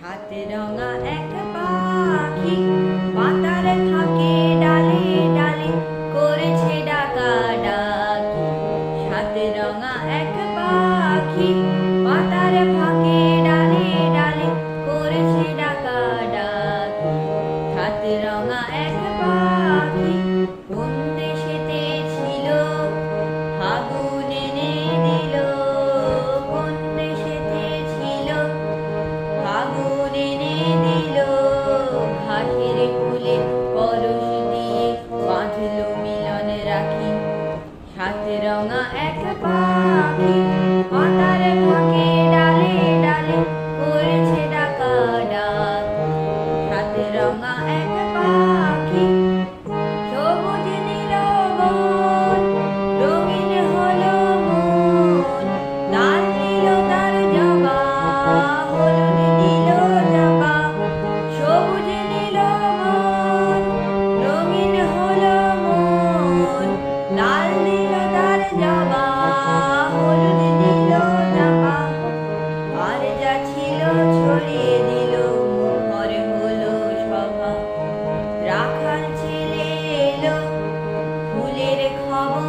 সাথে রঙা এক পাখি পাতার থাকে ডালে ডালে করেছে ডাকা ডাকি। সাথে রঙা এক পাখি পাতার ফাঁকে ডালে ডালে করেছে ডাকা ডাকি। সাথে রঙা এক পাখি রঙা এক পাখি পাতার ফাঁকে ডালে ডালে করেছে ডাকা ডাক হাতে রঙা এক পাখি